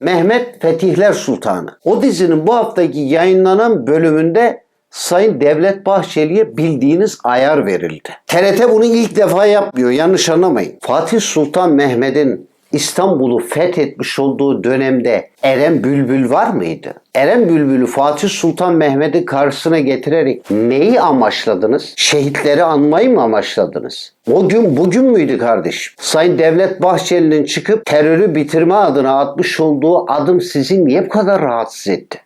Mehmet Fetihler Sultanı. O dizinin bu haftaki yayınlanan bölümünde Sayın Devlet Bahçeli'ye bildiğiniz ayar verildi. TRT bunu ilk defa yapmıyor yanlış anlamayın. Fatih Sultan Mehmet'in İstanbul'u fethetmiş olduğu dönemde Eren Bülbül var mıydı? Eren Bülbül'ü Fatih Sultan Mehmet'in karşısına getirerek neyi amaçladınız? Şehitleri anmayı mı amaçladınız? O gün bugün müydü kardeşim? Sayın Devlet Bahçeli'nin çıkıp terörü bitirme adına atmış olduğu adım sizi niye bu kadar rahatsız etti?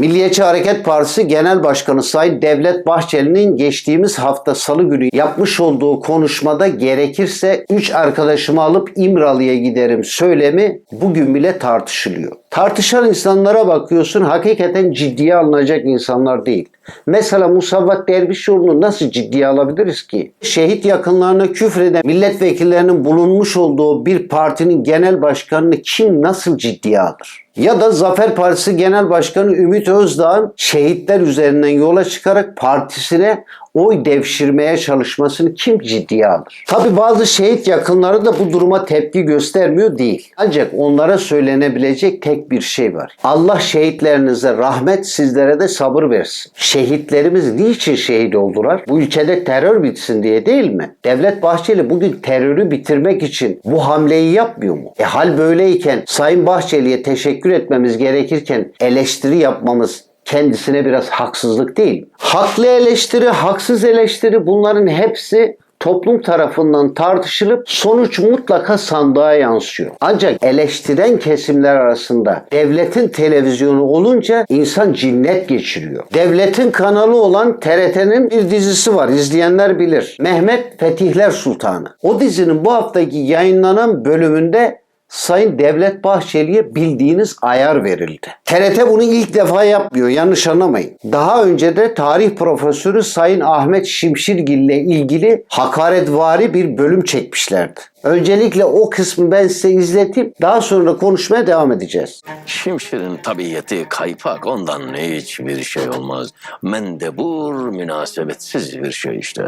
Milliyetçi Hareket Partisi Genel Başkanı Sayın Devlet Bahçeli'nin geçtiğimiz hafta salı günü yapmış olduğu konuşmada gerekirse 3 arkadaşımı alıp İmralı'ya giderim söylemi bugün bile tartışılıyor. Tartışan insanlara bakıyorsun hakikaten ciddiye alınacak insanlar değil. Mesela Musavat Dervişoğlu'nu nasıl ciddiye alabiliriz ki? Şehit yakınlarına küfreden milletvekillerinin bulunmuş olduğu bir partinin genel başkanını kim nasıl ciddiye alır? Ya da Zafer Partisi Genel Başkanı Ümit Özdağ'ın şehitler üzerinden yola çıkarak partisine oy devşirmeye çalışmasını kim ciddiye alır? Tabi bazı şehit yakınları da bu duruma tepki göstermiyor değil. Ancak onlara söylenebilecek tek bir şey var. Allah şehitlerinize rahmet sizlere de sabır versin. Şehitlerimiz niçin şehit oldular? Bu ülkede terör bitsin diye değil mi? Devlet Bahçeli bugün terörü bitirmek için bu hamleyi yapmıyor mu? E hal böyleyken Sayın Bahçeli'ye teşekkür etmemiz gerekirken eleştiri yapmamız kendisine biraz haksızlık değil. Haklı eleştiri, haksız eleştiri bunların hepsi toplum tarafından tartışılıp sonuç mutlaka sandığa yansıyor. Ancak eleştiren kesimler arasında devletin televizyonu olunca insan cinnet geçiriyor. Devletin kanalı olan TRT'nin bir dizisi var. İzleyenler bilir. Mehmet Fetihler Sultanı. O dizinin bu haftaki yayınlanan bölümünde Sayın Devlet Bahçeli'ye bildiğiniz ayar verildi. TRT bunu ilk defa yapmıyor yanlış anlamayın. Daha önce de tarih profesörü Sayın Ahmet Şimşirgil ile ilgili hakaretvari bir bölüm çekmişlerdi. Öncelikle o kısmı ben size izleteyim. Daha sonra konuşmaya devam edeceğiz. Şimşir'in tabiiyeti kaypak ondan hiçbir şey olmaz. Mendebur münasebetsiz bir şey işte.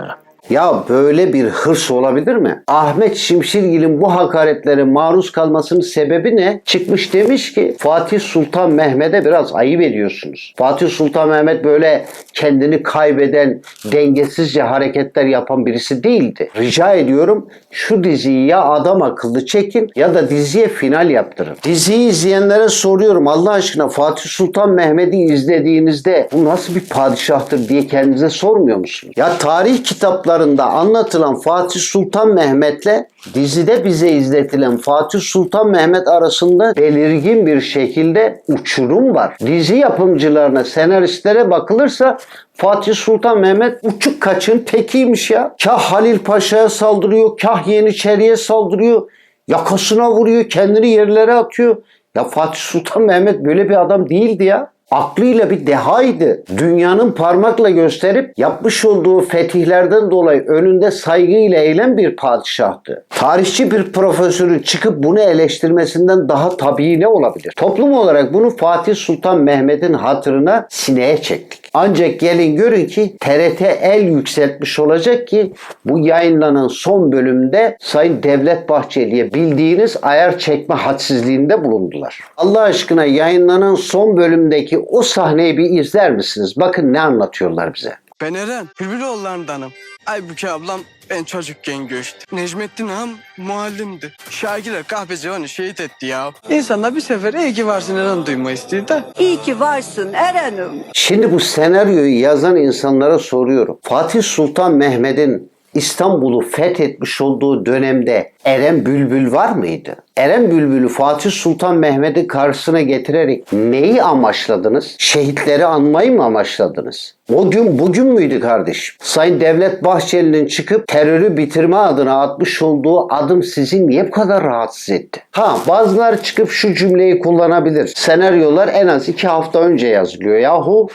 Ya böyle bir hırs olabilir mi? Ahmet Şimşirgil'in bu hakaretlere maruz kalmasının sebebi ne? Çıkmış demiş ki Fatih Sultan Mehmet'e biraz ayıp ediyorsunuz. Fatih Sultan Mehmet böyle kendini kaybeden, dengesizce hareketler yapan birisi değildi. Rica ediyorum şu diziyi ya adam akıllı çekin ya da diziye final yaptırın. Diziyi izleyenlere soruyorum Allah aşkına Fatih Sultan Mehmet'i izlediğinizde bu nasıl bir padişahtır diye kendinize sormuyor musunuz? Ya tarih kitaplarında anlatılan Fatih Sultan Mehmet'le dizide bize izletilen Fatih Sultan Mehmet arasında belirgin bir şekilde uçurum var. Dizi yapımcılarına, senaristlere bakılırsa Fatih Sultan Mehmet uçuk kaçın tekiymiş ya. Kah Halil Paşa'ya saldırıyor, kah Yeniçeri'ye saldırıyor. Yakasına vuruyor, kendini yerlere atıyor. Ya Fatih Sultan Mehmet böyle bir adam değildi ya aklıyla bir dehaydı. Dünyanın parmakla gösterip yapmış olduğu fetihlerden dolayı önünde saygıyla eğilen bir padişahtı. Tarihçi bir profesörün çıkıp bunu eleştirmesinden daha tabii ne olabilir? Toplum olarak bunu Fatih Sultan Mehmet'in hatırına sineye çektik. Ancak gelin görün ki TRT el yükseltmiş olacak ki bu yayınlanan son bölümde Sayın Devlet Bahçeli'ye bildiğiniz ayar çekme hadsizliğinde bulundular. Allah aşkına yayınlanan son bölümdeki o sahneyi bir izler misiniz? Bakın ne anlatıyorlar bize. Ben Eren, Bülbüloğullarındanım. Aybüke ablam ben çocukken göçtü. Necmettin ağam muallimdi. Şagiler kahveci onu şehit etti ya. İnsanlar bir sefer iyi ki varsın Eren duyma istiyor da. İyi ki varsın Eren'im. Şimdi bu senaryoyu yazan insanlara soruyorum. Fatih Sultan Mehmet'in İstanbul'u fethetmiş olduğu dönemde Eren Bülbül var mıydı? Eren Bülbül'ü Fatih Sultan Mehmet'in karşısına getirerek neyi amaçladınız? Şehitleri anmayı mı amaçladınız? O gün bugün müydü kardeşim? Sayın Devlet Bahçeli'nin çıkıp terörü bitirme adına atmış olduğu adım sizi niye bu kadar rahatsız etti? Ha bazıları çıkıp şu cümleyi kullanabilir. Senaryolar en az iki hafta önce yazılıyor. Yahu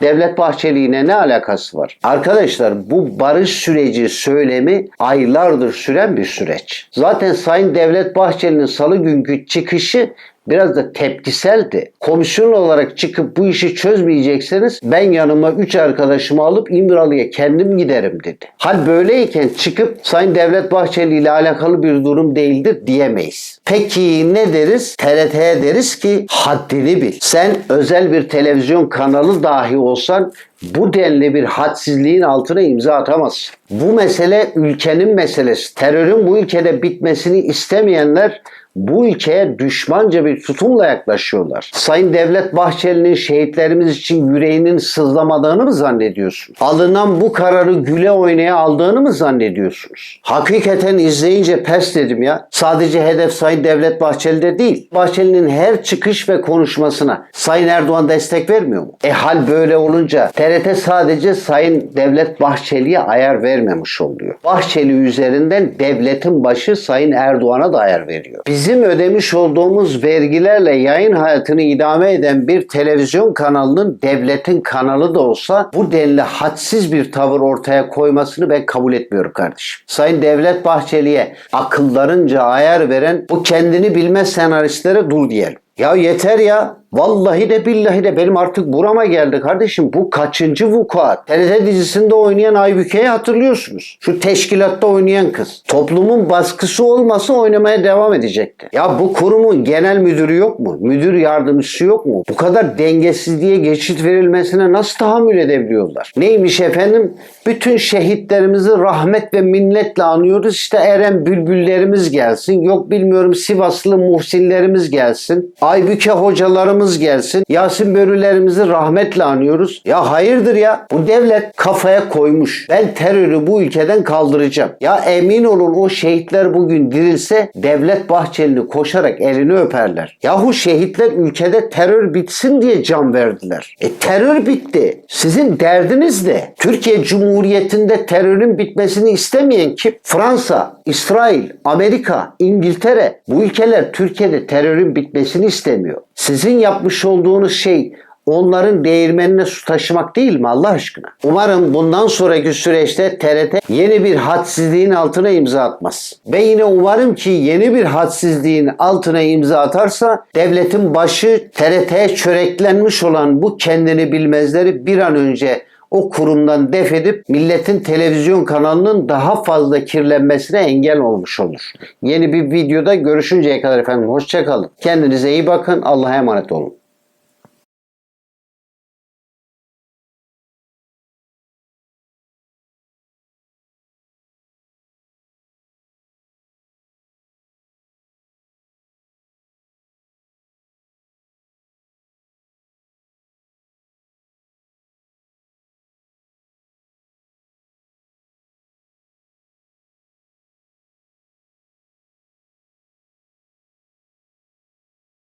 Devlet Bahçeli ile ne alakası var? Arkadaşlar bu barış süreci söylemi aylardır süren bir süreç. Zaten Sayın Devlet Bahçeli'nin salı günkü çıkışı biraz da tepkiseldi. Komisyon olarak çıkıp bu işi çözmeyecekseniz ben yanıma 3 arkadaşımı alıp İmralı'ya kendim giderim dedi. Hal böyleyken çıkıp Sayın Devlet Bahçeli ile alakalı bir durum değildir diyemeyiz. Peki ne deriz? TRT'ye deriz ki haddini bil. Sen özel bir televizyon kanalı dahi olsan bu denli bir hadsizliğin altına imza atamazsın. Bu mesele ülkenin meselesi. Terörün bu ülkede bitmesini istemeyenler bu ülkeye düşmanca bir tutumla yaklaşıyorlar. Sayın Devlet Bahçeli'nin şehitlerimiz için yüreğinin sızlamadığını mı zannediyorsun? Alınan bu kararı güle oynaya aldığını mı zannediyorsunuz? Hakikaten izleyince pes dedim ya. Sadece hedef Sayın Devlet Bahçeli'de değil. Bahçeli'nin her çıkış ve konuşmasına Sayın Erdoğan destek vermiyor mu? E hal böyle olunca TRT sadece Sayın Devlet Bahçeli'ye ayar vermemiş oluyor. Bahçeli üzerinden devletin başı Sayın Erdoğan'a da ayar veriyor. Bizim ödemiş olduğumuz vergilerle yayın hayatını idame eden bir televizyon kanalının devletin kanalı da olsa bu denli hadsiz bir tavır ortaya koymasını ben kabul etmiyorum kardeşim. Sayın Devlet Bahçeli'ye akıllarınca ayar veren bu kendini bilmez senaristlere dur diyelim. Ya yeter ya. Vallahi de billahi de benim artık burama geldi kardeşim. Bu kaçıncı vukuat? TRT dizisinde oynayan Aybüke'yi hatırlıyorsunuz. Şu teşkilatta oynayan kız. Toplumun baskısı olmasa oynamaya devam edecekti. Ya bu kurumun genel müdürü yok mu? Müdür yardımcısı yok mu? Bu kadar dengesizliğe geçit verilmesine nasıl tahammül edebiliyorlar? Neymiş efendim? Bütün şehitlerimizi rahmet ve minnetle anıyoruz. İşte Eren Bülbüllerimiz gelsin. Yok bilmiyorum Sivaslı Muhsinlerimiz gelsin. Aybüke hocalarımız gelsin. Yasin Börülerimizi rahmetle anıyoruz. Ya hayırdır ya? Bu devlet kafaya koymuş. Ben terörü bu ülkeden kaldıracağım. Ya emin olun o şehitler bugün dirilse devlet Bahçeli'ni koşarak elini öperler. Yahu şehitler ülkede terör bitsin diye can verdiler. E terör bitti. Sizin derdiniz ne? Türkiye Cumhuriyeti'nde terörün bitmesini istemeyen kim? Fransa, İsrail, Amerika, İngiltere. Bu ülkeler Türkiye'de terörün bitmesini istemiyor. Sizin yapmış olduğunuz şey onların değirmenine su taşımak değil mi Allah aşkına? Umarım bundan sonraki süreçte TRT yeni bir hadsizliğin altına imza atmaz. Ve yine umarım ki yeni bir hadsizliğin altına imza atarsa devletin başı TRT'ye çöreklenmiş olan bu kendini bilmezleri bir an önce o kurumdan def edip milletin televizyon kanalının daha fazla kirlenmesine engel olmuş olur. Yeni bir videoda görüşünceye kadar efendim hoşçakalın. Kendinize iyi bakın. Allah'a emanet olun.